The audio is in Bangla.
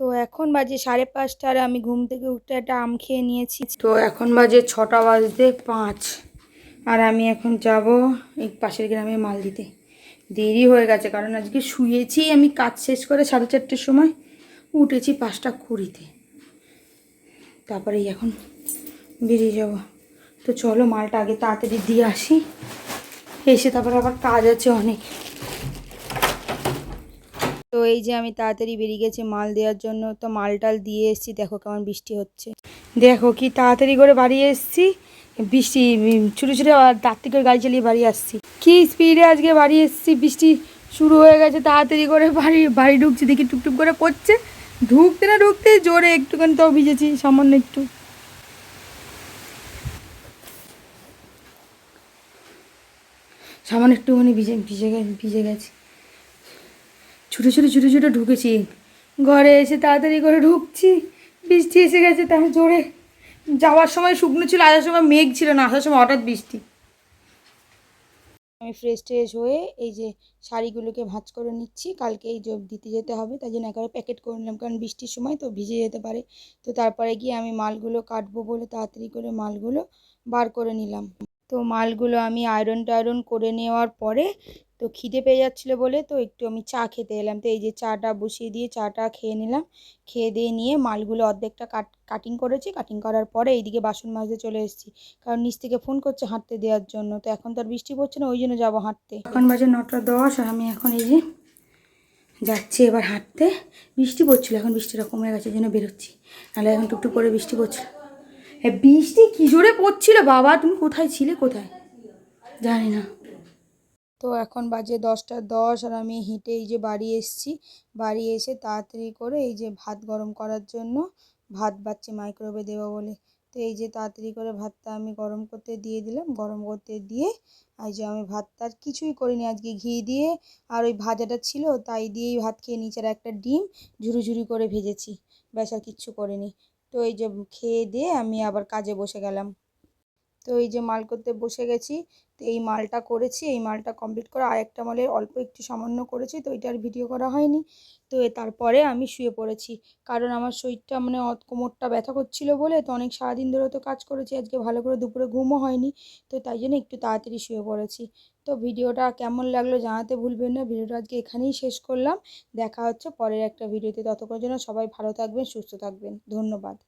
তো এখন বাজে সাড়ে পাঁচটা আর আমি ঘুম থেকে উঠে একটা আম খেয়ে নিয়েছি। তো এখন বাজে ছটা বাজতে পাঁচ। আর আমি এখন যাব এই পাশের গ্রামে মাল দিতে দেরি হয়ে গেছে, কারণ আজকে শুয়েছি আমি কাজ শেষ করে সাড়ে চারটের সময় উঠেছি পাঁচটা কুড়িতে। তারপরে এখন বেরিয়ে যাব। তো চলো মালটা আগে তাড়াতাড়ি দিয়ে আসি। এসে তারপরে আবার কাজ আছে অনেক। তো এই যে আমি তাড়াতাড়ি বেরিয়ে গেছি মাল দেওয়ার জন্য, তো মাল টাল দিয়ে এসেছি, দেখো কেমন বৃষ্টি হচ্ছে। দেখো কি তাড়াতাড়ি করে বাড়ি এসেছি, বৃষ্টি ছুটে ছুটে রাত্রি করে গাড়ি চালিয়ে বাড়ি আসছি। কি স্পিডে আজকে বাড়ি এসেছি, বৃষ্টি শুরু হয়ে গেছে, তাড়াতাড়ি করে বাড়ি বাড়ি ঢুকছি, দেখি টুকটুক করে পড়ছে। ঢুকতে না ঢুকতে জোরে একটুখানি তাও ভিজেছি, সামান্য একটু। সামান্য একটুখানি ভিজে ভিজে গেছে ভিজে গেছে। ছুটে ছুটে ছুটে ছুটে ঢুকেছি। ঘরে এসে তাড়াতাড়ি করে ঢুকছি। বৃষ্টি এসে গেছে তার জোরে। যাওয়ার সময় শুকনো ছিল, আসার সময় মেঘ ছিল না, আসার সময় হঠাৎ বৃষ্টি। আমি ফ্রেশ ট্রেশ হয়ে এই যে শাড়িগুলোকে ভাঁজ করে নিচ্ছি, কালকে এই যে দিতে যেতে হবে তাই জন্য একেবারে প্যাকেট করে নিলাম, কারণ বৃষ্টির সময় তো ভিজে যেতে পারে। তো তারপরে গিয়ে আমি মালগুলো কাটবো বলে তাড়াতাড়ি করে মালগুলো বার করে নিলাম। তো মালগুলো আমি আয়রন টায়রন করে নেওয়ার পরে তো খিদে পেয়ে যাচ্ছিল বলে তো একটু আমি চা খেতে এলাম। তো এই যে চাটা বসিয়ে দিয়ে চাটা খেয়ে নিলাম। খেয়ে দিয়ে নিয়ে মালগুলো অর্ধেকটা কাট কাটিং করেছি। কাটিং করার পরে এইদিকে বাসন মাজতে চলে এসেছি। কারণ নিচ থেকে ফোন করছে হাঁটতে দেওয়ার জন্য। তো এখন তো আর বৃষ্টি পড়ছে না, ওই জন্য যাব হাঁটতে। এখন বাজে নটা দশ আর আমি এখন এই যে যাচ্ছি এবার হাঁটতে। বৃষ্টি পড়ছিলো, এখন বৃষ্টিটা কমে গেছে জন্য বেরোচ্ছি। নাহলে এখন টুকটুক করে বৃষ্টি পড়ছিল। বৃষ্টি কী জোরে পড়ছিল বাবা? তুমি কোথায় ছিলে কোথায়? জানি না। তো এখন বাজে দশটা দশ আর আমি হেঁটে এই যে বাড়ি এসেছি। বাড়ি এসে তাড়াতাড়ি করে এই যে ভাত গরম করার জন্য ভাত বাচ্চি মাইক্রোওয়েভে দেবো বলে। তো এই যে তাড়াতাড়ি করে ভাতটা আমি গরম করতে দিয়ে দিলাম। গরম করতে দিয়ে এই যে আমি ভাতটা আর কিছুই করিনি। আজকে ঘি দিয়ে আর ওই ভাজাটা ছিল, তাই দিয়েই ভাত খেয়ে আর একটা ডিম ঝুরি ঝুরি করে ভেজেছি। ব্যাস আর কিচ্ছু করিনি। তো এই যে খেয়ে দিয়ে আমি আবার কাজে বসে গেলাম। তো এই যে মাল করতে বসে গেছি, তো এই মালটা করেছি, এই মালটা কমপ্লিট করে, আর একটা মালের অল্প একটু সামান্য করেছি, তো এটার ভিডিও করা হয়নি। তো তারপরে আমি শুয়ে পড়েছি, কারণ আমার শরীরটা মানে কোমরটা ব্যথা করছিল বলে, তো অনেক সারাদিন ধরে তো কাজ করেছি, আজকে ভালো করে দুপুরে ঘুমও হয়নি, তো তাই জন্য একটু তাড়াতাড়ি শুয়ে পড়েছি। তো ভিডিওটা কেমন লাগল জানাতে ভুলবেন না, ভিডিওটা আজকে এখানেই শেষ করলাম, দেখা হচ্ছে পরের একটা ভিডিওতে ততক্ষণ জন্য সবাই ভালো থাকবেন, সুস্থ থাকবেন, ধন্যবাদ।